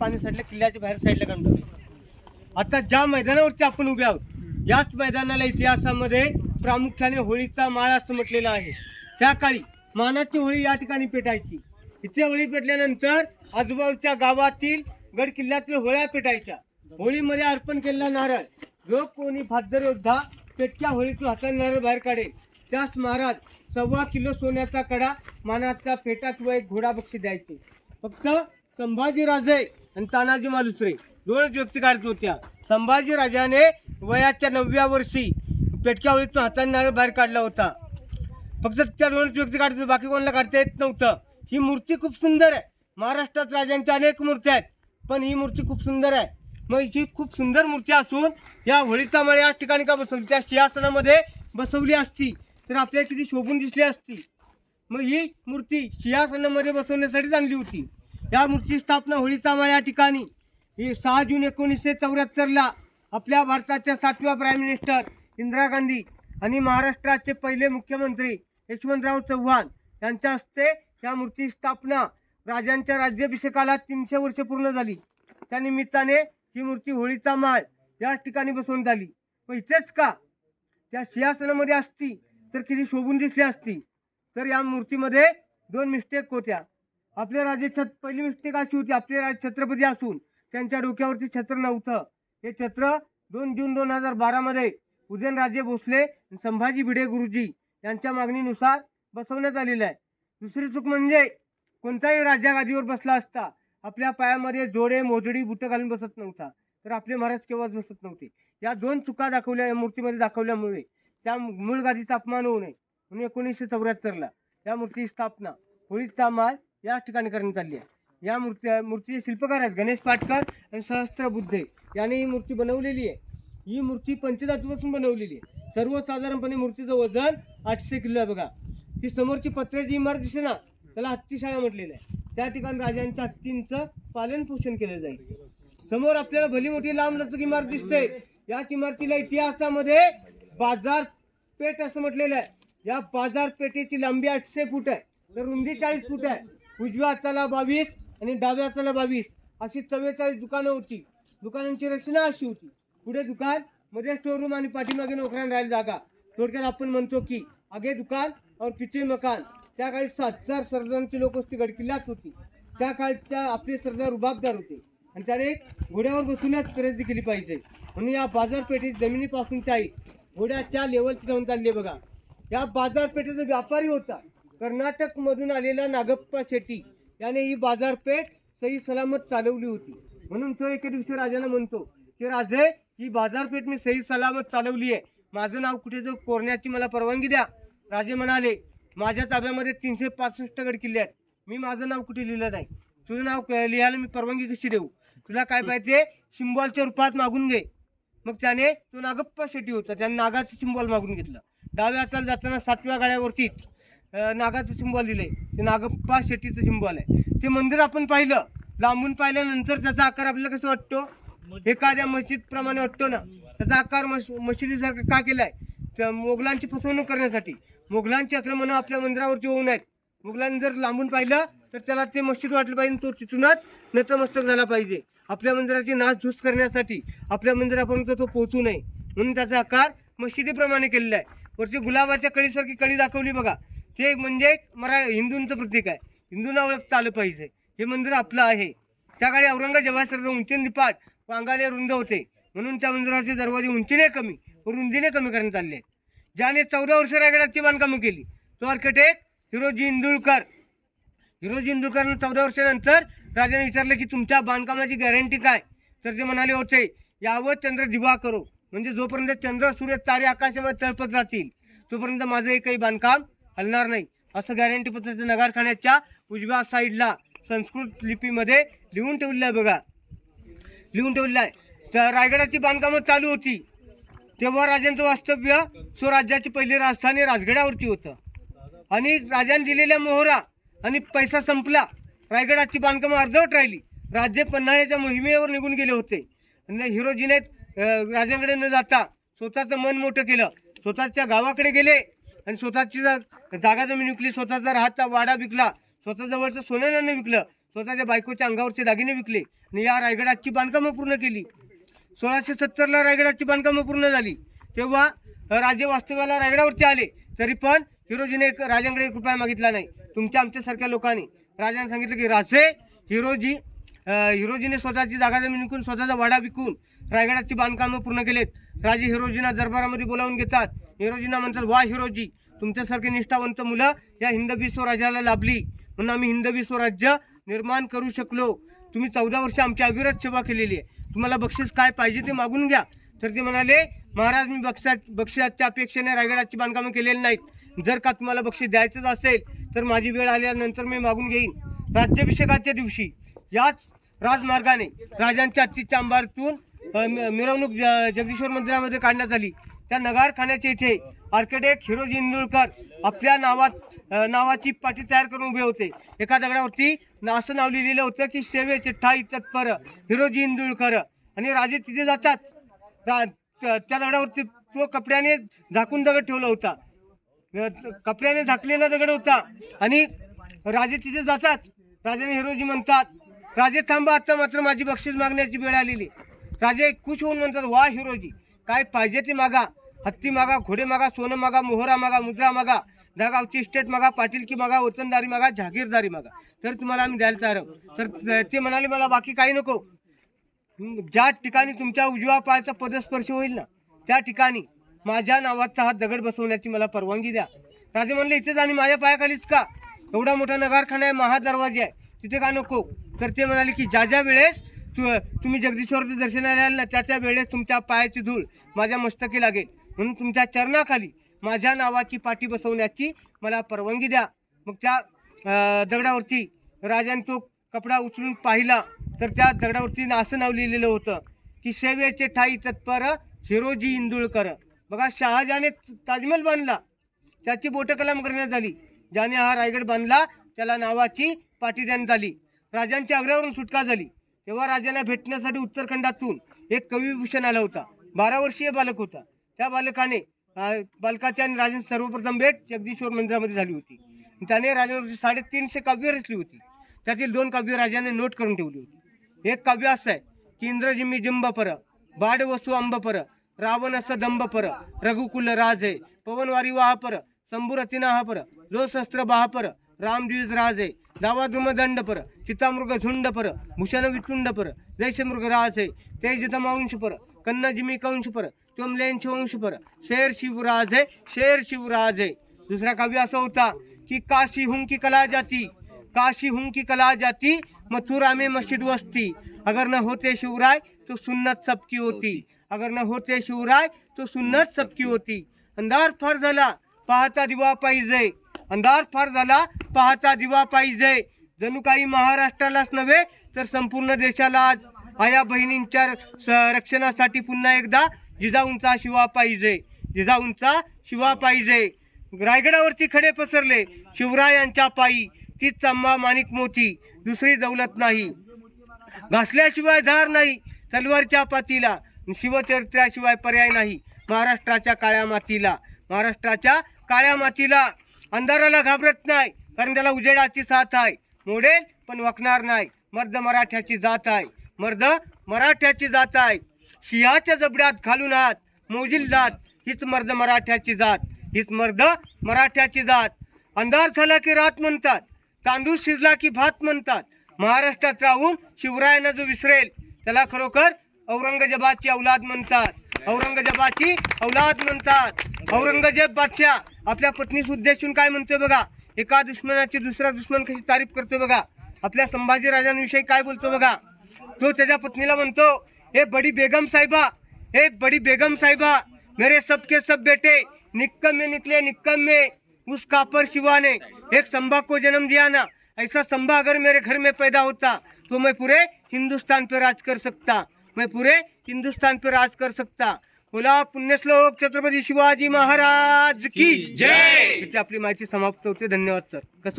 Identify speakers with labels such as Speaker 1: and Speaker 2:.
Speaker 1: पाणी साईडला किल्ल्याच्या बाहेर साईडला काढून टाकलं आता ज्या मैदानावरती आपण उभे आहोत याच मैदानाला इतिहासामध्ये प्रामुख्याने होळीचा माळ असं म्हटलेलं आहे. त्या काळी मानाची होळी या ठिकाणी पेटायची. इथे होळी पेटल्यानंतर आजूबाजूच्या गावातील गड किल्ल्यातील होळ्या पेटायच्या. होळीमध्ये अर्पण केलेला नारळ. जो कोणी भाद्र योद्धा पेटक्या होळीतून हातात नारळ बाहेर काढेल त्यास महाराज सव्वा किलो सोन्याचा कडा मानाचा फेटा किंवा एक घोडा बक्षी द्यायचे. फक्त संभाजी राजे आणि तानाजी मालुसरे. दोनच व्यक्ती काढत होत्या. संभाजी राजाने वयाच्या नवव्या वर्षी पेटक्या होळीतून हाताने नारळ बाहेर काढला होता. फक्त त्या दोनच व्यक्ती काढत बाकी कोणाला काढता येत नव्हतं. ही मूर्ती खूप सुंदर आहे. महाराष्ट्रात राजांच्या अनेक मूर्त्या आहेत. पण ही मूर्ती खूप सुंदर आहे. मग ही खूप सुंदर मूर्ती असून या होळीचा मळे याच ठिकाणी का बसवली? त्या सिंहासनामध्ये बसवली असती. तर आपल्याला किती शोभून दिसली असती. मग ही मूर्ती सिंहासनामध्ये बसवण्यासाठीच आणली होती. या मूर्ती स्थापना होळीचा माळ या ठिकाणी. ही सहा जून एकोणीसशे चौऱ्याहत्तरला आपल्या भारताच्या सातव्या प्राईम मिनिस्टर इंदिरा गांधी आणि महाराष्ट्राचे पहिले मुख्यमंत्री यशवंतराव चव्हाण यांच्या हस्ते या मूर्ती स्थापना राजांच्या राज्याभिषेकाला तीनशे वर्ष पूर्ण झाली. त्या निमित्ताने ही मूर्ती होळीचा माळ याच ठिकाणी बसवून झाली. मग इथेच का? त्या सिंहासनामध्ये असती तर किती शोभून दिसली असती. तर या मूर्तीमध्ये दोन मिस्टेक होत्या. आपल्या राजे छत पहिली मिस्टेक अशी होती आपले राज छत्रपती असून त्यांच्या डोक्यावरती छत्र नव्हतं. हे छत्र दोन जून दोन हजार बारामध्ये उदयनराजे भोसले संभाजी भिडे गुरुजी यांच्या मागणीनुसार बसवण्यात आलेलं आहे. दुसरी चूक म्हणजे कोणताही राजा गादीवर बसला असता आपल्या पायामध्ये जोडे मोजडी बुटं घालून बसत नव्हता. तर आपले महाराज केव्हाच बसत नव्हते. या दोन चुका दाखवल्या या मूर्तीमध्ये दाखवल्यामुळे त्या मूळ गादीचा अपमान होऊ नये म्हणून एकोणीसशे चौऱ्याहत्तरला या मूर्तीची स्थापना. होळीचा माल या ठिकाणी करण्यात आली आहे. या मूर्ती मूर्तीचे शिल्पकार आहेत. गणेश पाटकर आणि सहस्त्रबुद्धे यांनी ही मूर्ती बनवलेली आहे. ही मूर्ती पंचधातूपासून बनवलेली आहे. सर्वसाधारणपणे मूर्तीचं वजन आठशे किलो आहे बघा. ही समोरची पत्र्याची इमारत दिसे ना? त्याला हत्तीशाळा म्हटलेलं आहे. त्या ठिकाणी राजांच्या हत्तींचं पालन पोषण केलं जाईल. समोर आपल्याला भली मोठी लांब लचक इमारत दिसते. याच इमारतीला इतिहासामध्ये बाजारपेठ असं म्हटलेलं आहे. या बाजारपेठेची लांबी आठशे फूट आहे. तर रुंदी चाळीस फूट आहे. उजव्या हाताला बावीस आणि डाव्या हाताला बावीस अशी चव्वेचाळीस दुकानं होती. दुकानांची रचना अशी होती. पुढे दुकानमध्ये स्टोर रूम आणि पाठीमागे नोकऱ्यानं राहिली जागा. थोडक्यात आपण म्हणतो की आगे दुकान और पिछे मकान. त्या काळी सात हजार सरदारांची लोकवस्ती गडकिल्ल्यात होती. त्या काळच्या आपले सरदार रुबाबदार होते. आणि त्याने घोड्यावर बसूनच खरेदी केली पाहिजे. म्हणून या बाजारपेठेत जमिनीपासून चाळीस घोड्याच्या लेवलची जाऊन चालली बघा. या बाजारपेठेचा व्यापारी होता. कर्नाटक मधून आलेला नागप्पा शेट्टी याने ही बाजारपेठ सही सलामत चालवली होती. म्हणून तो एके दिवशी राजाला म्हणतो की राजे ही बाजारपेठ मी सही सलामत चालवली आहे. माझं नाव कुठे जो कोरण्याची मला परवानगी द्या. राजे म्हणाले माझ्या ताब्यामध्ये तीनशे पासष्ट गड किल्ले आहेत. मी माझं नाव कुठे लिहिलं नाही? तुझं नाव क- लिहायला मी परवानगी कशी देऊ? तुला काय पाहिजे? शिंबॉलच्या रूपात मागून घे. मग त्याने तो नागप्पा शेट्टी होता. त्याने नागाचं शिंबॉल मागून घेतलं. डाव्या हाताला जाताना सातव्या गाड्यावरतीच नागाचं सिम्बॉल दिलंय. ते नागप्पा शेट्टीचं सिम्बॉल आहे. ते मंदिर आपण पाहिलं. लांबून पाहिल्यानंतर त्याचा आकार आपल्याला कसं वाटतो? एखाद्या मस्जिद प्रमाणे वाटतो ना? त्याचा आकार मस मशिदीसारखा का केलाय? त्या मोगलांची फसवणूक करण्यासाठी. मोगलांची आक्रमणं आपल्या मंदिरावरती होऊ नयेत. मुघलांनी जर लांबून पाहिलं तर त्याला ते मस्जिद वाटलं पाहिजे तो तिथूनच नतमस्तक झाला पाहिजे. आपल्या मंदिराची नासधूस करण्यासाठी आपल्या मंदिरापर्यंत तो पोहोचू नये. म्हणून त्याचा आकार मशिदीप्रमाणे केलेला आहे. वरती गुलाबाच्या कळीसारखी कळी दाखवली बघा. ते म्हणजे मरा हिंदूंचं प्रतीक आहे. हिंदूंना ओळखता आलं पाहिजे. हे मंदिर आपलं आहे. त्या काळी औरंगजेबासारखं उंचीपाठ वांगाने रुंद होते. म्हणून त्या मंदिराचे दरवाजे उंचीने कमी व रुंदीने कमी करण्यात आले. ज्याने चौदा वर्ष रायगडाची बांधकामं केली. तो आर्किटेक्ट हिरोजी इंदुळकर. हिरोजी इंदुलकरनं चौदा वर्षानंतर राजाने विचारलं की तुमच्या बांधकामाची गॅरंटी काय? तर ते म्हणाले होते. यावं चंद्र दिवा करो. म्हणजे जोपर्यंत चंद्र सूर्य तारे आकाशामध्ये तळपत राहतील तोपर्यंत माझं एकही बांधकाम हलणार नाही. असं गॅरंटी पत्राचं नगारखान्याच्या उजव्या साईडला संस्कृत लिपीमध्ये लिहून ठेवलेलं आहे बघा. लिहून ठेवलेलं आहे. तर रायगडाची बांधकामं चालू होती. तेव्हा राजांचं वास्तव्य स्वराज्याची पहिली राजधानी राजगडावरती होतं. आणि राजाने दिलेल्या मोहरा आणि पैसा संपला. रायगडाची बांधकामं अर्धवट राहिली. राज्य पन्हाळ्याच्या मोहिमेवर निघून गेले होते. आणि हिरोजीने राजांकडे न जाता स्वतःचं मन मोठं केलं. स्वतःच्या गावाकडे गेले. आणि स्वतःची जर जागा जमीन विकली स्वतःचा राहतचा वाडा विकला स्वतः जवळचं विकलं स्वतःच्या बायकोच्या अंगावरचे दागिने विकले आणि या रायगडाची बांधकामं पूर्ण केली सोळाशे सत्तरला रायगडाची बांधकामं पूर्ण झाली तेव्हा राजे वास्तव्याला रायगडावरती आले तरी पण हिरोजीने एक राजांकडे एक रुपया मागितला नाही. तुमच्या आमच्यासारख्या लोकांनी राजाने सांगितलं की राजे हिरोजी हिरोजीने स्वतःची जागा जमीन विकून स्वतःचा वाडा विकून रायगडाची बांधकामं पूर्ण केलेत. राजे हिरोजीना दरबारामध्ये बोलावून घेतात. हिरोजीना म्हणतात वा हिरोजी तुमच्यासारखे निष्ठावंत मुलं या हिंदवी स्वराज्याला लाभली. म्हणून आम्ही हिंदवी स्वराज्य निर्माण करू शकलो. तुम्ही चौदा वर्ष आमची अविरत सेवा केलेली आहे. तुम्हाला बक्षीस काय पाहिजे ते मागून घ्या. तर ते म्हणाले महाराज मी बक्षा बक्षिसाच्या अपेक्षेने रायगडाची बांधकामं केलेली नाहीत. जर का तुम्हाला बक्षीस द्यायचंच असेल तर माझी वेळ आल्यानंतर मी मागून घेईन. राज्याभिषेकाच्या दिवशी याच राजमार्गाने राजांच्या अतिच्या अंबारतून मि- मिरवणूक ज- जगदीश्वर मंदिरामध्ये काढण्यात आली. त्या नगारखान्याच्या इथे आर्किटेक्ट हिरोजी इंदुळकर आपल्या नावात नावाची पाठी तयार करून उभे होते. एका दगडावरती असं नाव लिहिलेलं होतं की सेवेचे ठाई तत्पर हिरोजी इंदुळकर आणि राजे तिथे जातात. रा- त्या दगडावरती तो कपड्याने झाकून दगड ठेवला होता. कपड्याने झाकलेला दगड होता. आणि राजे तिथे जातात. राजाने हिरोजी म्हणतात राजे थांबा आता मात्र माझी बक्षीस मागण्याची वेळ आलेली. राजे खुश होऊन म्हणतात वा हिरोजी काय पाहिजे ते मागा. हत्ती मागा घोडे मागा सोनं मागा मोहरा मागा मुद्रा मागा दगावची इस्टेट मागा पाटीलकी मागा वतनदारी मागा जहागीरदारी मागा. तर तुम्हाला आम्ही द्यायला तयार तर ते म्हणाले मला बाकी काही नको. ज्या ठिकाणी तुमच्या उजव्या पायाचा पदस्पर्श होईल ना त्या ठिकाणी माझ्या नावाचा हा दगड बसवण्याची मला परवानगी द्या. राजे म्हणले इथेच आणि माझ्या पायाखालीच का? एवढा मोठा नगारखाना आहे महादरवाजे आहे. तिथे का नको? तर ते म्हणाले की ज्या ज्या वेळेस तु तुम्ही जगदीश्वरचं दर्शनाला याल ना त्या त्या वेळेस तुमच्या पायाची धूळ माझ्या मस्तकी लागेल. म्हणून तुमच्या चरणाखाली माझ्या नावाची पाठी बसवण्याची मला परवानगी द्या. मग त्या दगडावरती राजांचो तो कपडा उचलून पाहिला तर त्या दगडावरती असं नाव लिहिलेलं होतं की सेवेचे ठाई तत्पर हिरोजी इंदुळकर. बघा शहाजहाने ताजमहल बांधला. त्याची बोटं कलम करण्यात आली. ज्याने हा रायगड बांधला त्याला नावाची पाठी देण्यात आली. राजांच्या आग्र्यावरून सुटका झाली. तेव्हा राजांना भेटण्यासाठी उत्तरखंडातून एक कवी भूषण आला होता. बारा वर्षीय बालक होता. त्या बालकाने बालकाची आणि राजांची सर्वप्रथम भेट जगदीश्वर मंदिरामध्ये झाली होती. त्याने राजांवरची साडेतीनशे काव्य रचली होती. त्यातील दोन काव्य राजाने नोट करून ठेवली होती. एक काव्य असं आहे की इंद्रजिमी जिंब पर बाड वसु अंब पर रावण असं दंब पर रघुकुल राज आहे पवनवारी वाह पर शंभुरतिना हा पर जो शस्त्र बाह पर रामद्विज राज आहे दावा दंडपर चितामृग झुंड पर भूषण विचुंड पर जैसे राज आहे तेज तमांश पर तुमल्यांचे जिमी वंश पर शेर शिवराज आहे शेर शिवराज। आहे दुसरा काव्य असा होता की काशी हुं की कला जाती। काशी हुं की कला जाती मथुरा में मस्जिद वस्ती। अगर न होते शिवराय तो सुन्नत सबकी होती। अगर न होते शिवराय तो सुन्नत सबकी होती। अंधार फार झाला पाहता दिवा पाहिजे। अंधार फार झाला पाहता दिवा पाहिजे। जणू काही महाराष्ट्रालाच नव्हे तर संपूर्ण देशाला आज आया बहिणींच्या स- रक्षणासाठी पुन्हा एकदा जिजाऊंचा शिवा पाहिजे. जिजाऊंचा शिवा पाहिजे. रायगडावरती खडे पसरले. शिवरायांच्या पायी तीच चंबा माणिक मोती. दुसरी दौलत नाही. घासल्याशिवाय धार नाही. तलवारच्या पातीला. शिवचरित्राशिवाय पर्याय नाही. महाराष्ट्राच्या काळ्या मातीला. महाराष्ट्राच्या काळ्या मातीला. अंधाराला घाबरत नाही. कारण त्याला उजेडाची साथ आहे. मोडेल पण वखणार नाही. मर्द मराठ्याची जात आहे. मर्द मराठ्याची जात आहे. सिंहाच्या जबड्यात घालून आत. मोजील जात. हीच मर्द मराठ्याची जात. हीच मर्द मराठ्याची जात. अंधार झाला की रात म्हणतात. तांदूळ शिजला की भात म्हणतात. महाराष्ट्रात राहून शिवरायांना जो विसरेल त्याला खरोखर औरंगजेबाची औलाद म्हणतात. औरंगजेबाची औलाद म्हणतात. औरंगजेब बादशाह आपल्या पत्नीस उद्देशून काय म्हणतोय बघा? एका दुश्मनाची दुसरा दुश्मन कशी तारीफ करतो बघा? आपल्या संभाजी राजांविषयी काय बोलतो बघा? तो त्याच्या पत्नीला म्हणतो हे बडी बेगम साहिबा हे बड़ी बेगम साहिबा मेरे सबके सब बेटे निक्कम में निकले निक्कम में उस कापर शिवा ने एक संभा को जन्म दिया ना ऐसा संभा अगर मेरे घर में पैदा होता तो मैं पूरे हिंदुस्तान पे राज कर सकता मैं पूरे हिंदुस्तान पे राज कर सकता। बोला पुण्यश्लोक छत्रपती शिवाजी महाराज की
Speaker 2: जय।
Speaker 1: आपली माहिती समाप्त होते धन्यवाद सर. कसं